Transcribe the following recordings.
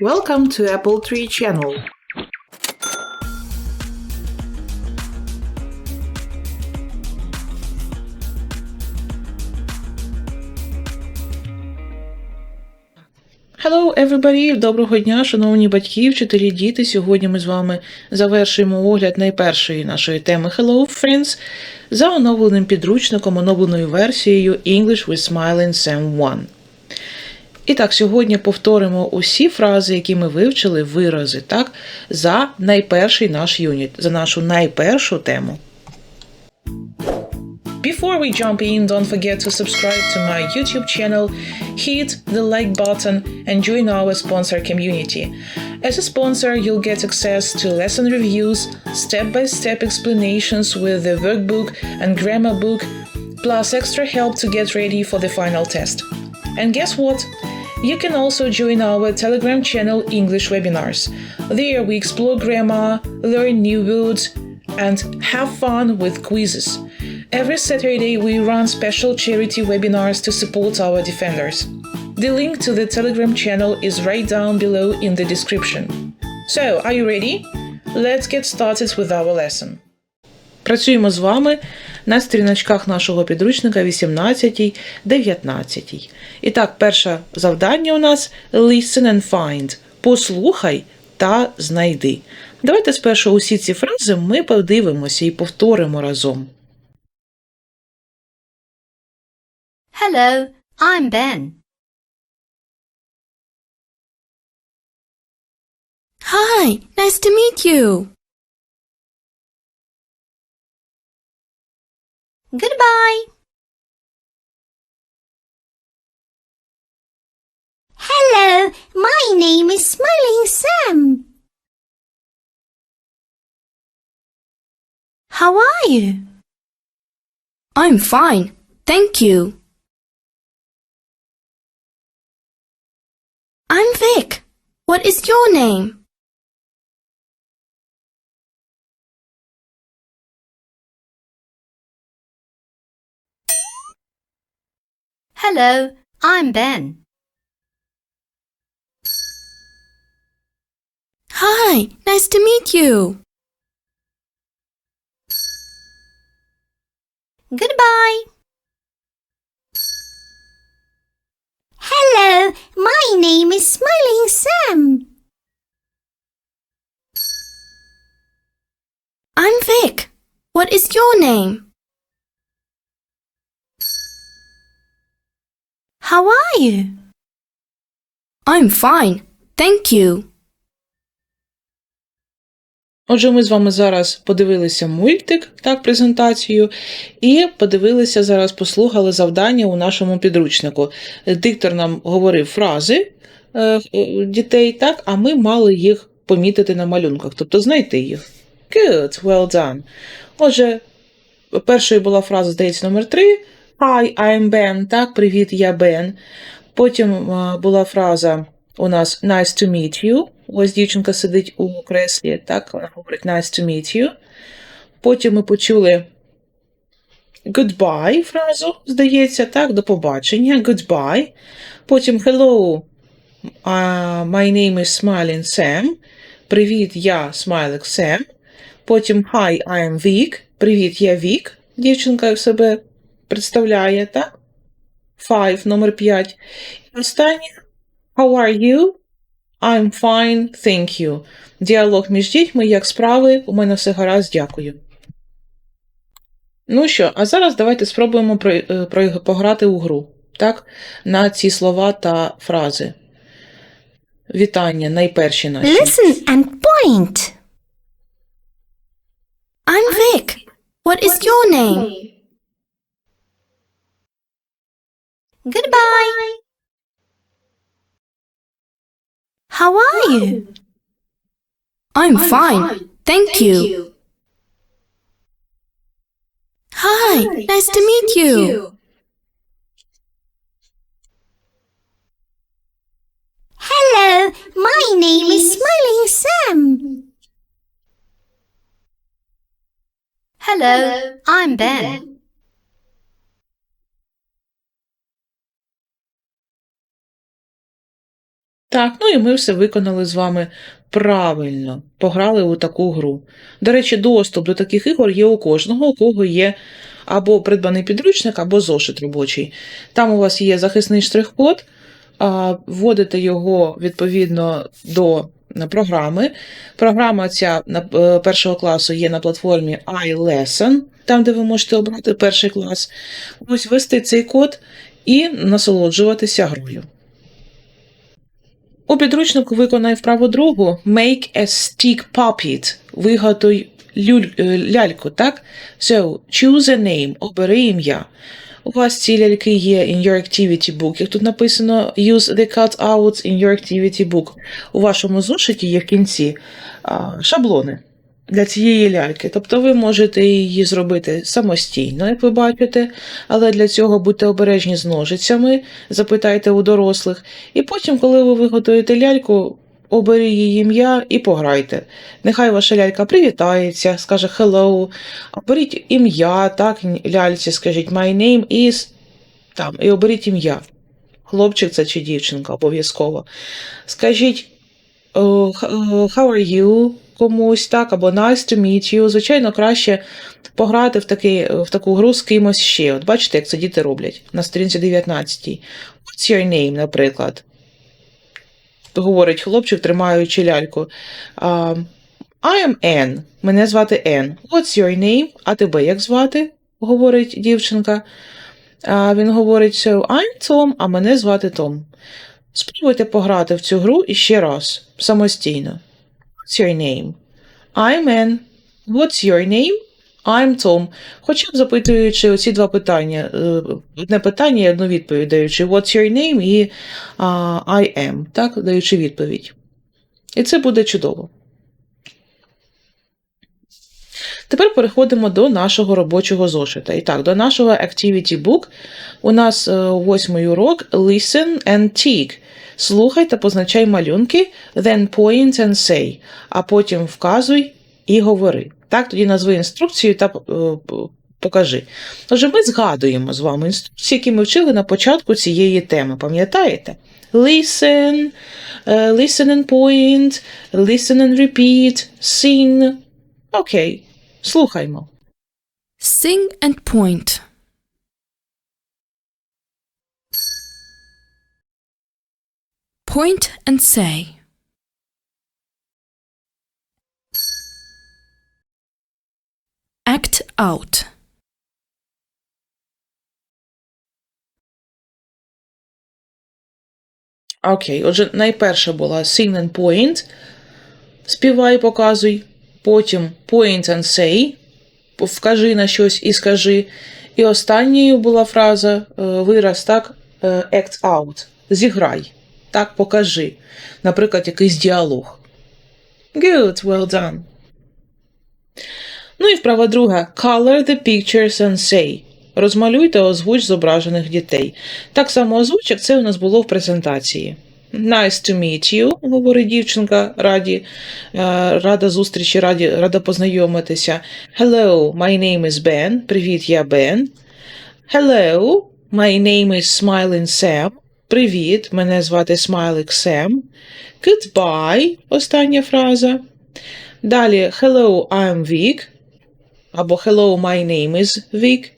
Welcome to Apple Tree Channel. Hello, everybody! Доброго дня, шановні батьки, вчителі, діти. Сьогодні ми з вами завершуємо огляд найпершої нашої теми Hello, Friends за оновленим підручником, оновленою версією English with Smiling Sam 1. І так, сьогодні повторимо усі фрази, які ми вивчили, вирази, так, за найперший наш юніт, за нашу найпершу тему. Before we jump in, don't forget to subscribe to my YouTube channel, hit the like button, and join our sponsor community. As a sponsor, you'll get access to lesson reviews, step by step explanations with the workbook and grammar book, plus extra help to get ready for the final test. And guess what? You can also join our Telegram channel English Webinars. There we explore grammar, learn new words, and have fun with quizzes. Every Saturday, we run special charity webinars to support our defenders. The link to the Telegram channel is right down below in the description. So, are you ready? Let's get started with our lesson. Працюємо з вами на сторіночках нашого підручника 18, 19. І так, перше завдання у нас listen and find. Послухай та знайди. Давайте спершу усі ці фрази ми подивимося і повторимо разом. Hello, I'm Ben. Hi, nice to meet you. Goodbye. Hello, my name is Smiling Sam. How are you? I'm fine, thank you. I'm Vic. What is your name? Hello, I'm Ben. Hi, nice to meet you. Goodbye. Hello, my name is Smiling Sam. I'm Vic. What is your name? How are you? I'm fine, thank you. Отже, ми з вами зараз подивилися мультик, так, презентацію, і подивилися зараз, послухали завдання у нашому підручнику. Диктор нам говорив фрази е, дітей, так, а ми мали їх помітити на малюнках, тобто знайти їх. Good, well done. Отже, першою була фраза, здається, номер 3. Hi, I'm Ben. Так, привіт, я Бен. Потім е, була фраза у нас nice to meet you. Ось дівчинка сидить у креслі, так, вона говорить nice to meet you. Потім ми почули goodbye фразу, здається, так, до побачення, goodbye. Потім hello, uh, my name is Smiling Sam. Привіт, я Смайлик Сем. Потім hi, I am Vic. Привіт, я Вік. Дівчинка себе представляє, так? Five, номер 5. І останнє How are you? I'm fine, thank you. Діалог між дітьми, як справи, у мене все гаразд, дякую. Ну що, а зараз давайте спробуємо про, е, про, пограти у гру, так? На ці слова та фрази. Вітання, найперші наші. Listen and point. I'm Vic. What is your name? Goodbye. How are you? I'm fine, thank you. Hi, nice to meet you. Hello, my name is Smiling Sam. Hello, I'm Ben. Так, ну і ми все виконали з вами правильно, пограли у таку гру. До речі, доступ до таких ігор є у кожного, у кого є або придбаний підручник, або зошит робочий. Там у вас є захисний штрих-код, вводите його відповідно до програми. Програма ця е, першого класу є на платформі iLesson, там, де ви можете обрати перший клас. Ось ввести цей код і насолоджуватися грою. У підручнику виконай вправу другу Make a stick puppet. Виготуй люль, е, ляльку, так? So, choose a name, обери ім'я. У вас ці ляльки є in your activity book. Як тут написано use the cutouts in your activity book. У вашому зошиті є в кінці а, шаблони для цієї ляльки. Тобто ви можете її зробити самостійно, як ви бачите, але для цього будьте обережні з ножицями, запитайте у дорослих. І потім, коли ви виготуєте ляльку, оберіть її ім'я і пограйте. Нехай ваша лялька привітається, скаже hello, оберіть ім'я, так, ляльці, скажіть my name is, там, і оберіть ім'я. Хлопчик це чи дівчинка, обов'язково. Скажіть «Oh, how are you? Комусь, так, або nice to meet you. Звичайно, краще пограти в, такий, в таку гру з кимось ще. От бачите, як це діти роблять на сторінці 19. What's your name, наприклад? Говорить хлопчик, тримаючи ляльку. Um, I am Ann. Мене звати Ann. What's your name? А тебе як звати? говорить дівчинка. А він говорить, so I'm Tom, а мене звати Том. Спробуйте пограти в цю гру іще раз, самостійно. What's your name? I'm Ann. What's your name? I'm Tom. Хоча б запитуючи оці два питання, е, одне питання і одну відповідь, даючи What's your name і uh, I am, так, даючи відповідь. І це буде чудово. Тепер переходимо до нашого робочого зошита. І так, до нашого Activity Book у нас е, восьмий урок Listen and Tick. Слухай та позначай малюнки, then point and say, а потім вказуй і говори. Так, тоді назви інструкцію та е, покажи. Отже, ми згадуємо з вами інструкції, які ми вчили на початку цієї теми. Пам'ятаєте? Listen, е, listen and point, listen and repeat, sing. Окей, слухаймо. Sing and point. Point and say. Act out. Окей, отже, найперша була sing and point. Співай, показуй. Потім point and say. Вкажи на щось і скажи. І останньою була фраза, е, вираз, так, е, act out. Зіграй. Так, покажи. Наприклад, якийсь діалог. Good, well done. Ну і вправа друга. Color the pictures and say. Розмалюй та озвуч зображених дітей. Так само озвуч, як це у нас було в презентації. Nice to meet you, говорить дівчинка, раді, е, рада зустрічі, раді, рада познайомитися. Hello, my name is Ben. Привіт, я Бен. Hello, my name is Smiling Sam. Привіт, мене звати Смайлик Сем. Goodbye, остання фраза. Далі Hello, I'm Vic. Або Hello, my name is Vic.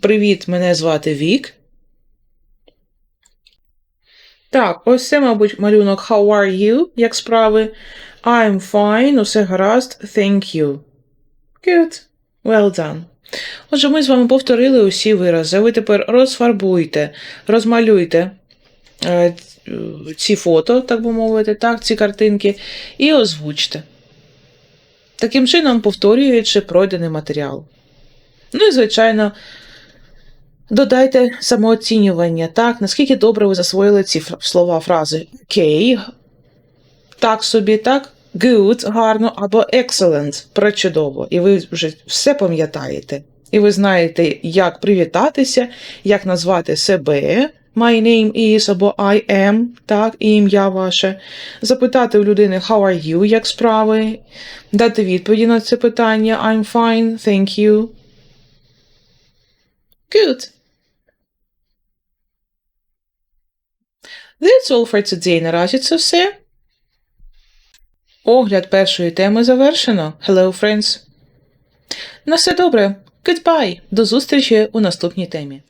Привіт, мене звати Вік. Так, ось це, мабуть, малюнок How are you? Як справи? I'm fine, усе гаразд, thank you. Good. Well done. Отже, ми з вами повторили усі вирази. Ви тепер розфарбуйте, розмалюйте е, ці фото, так би мовити, так, ці картинки, і озвучте. Таким чином, повторюючи пройдений матеріал. Ну і, звичайно, додайте самооцінювання, так, наскільки добре ви засвоїли ці слова, фрази. Окей, так собі, так, good, гарно, або excellent, пречудово. І ви вже все пам'ятаєте. І ви знаєте, як привітатися, як назвати себе. My name is або I am, так, і ім'я ваше. Запитати у людини How are you, як справи, дати відповіді на це питання I'm fine, thank you. Good. That's all for today. Наразі це все. Огляд першої теми завершено. Hello, friends. На все добре. Goodbye. До зустрічі у наступній темі.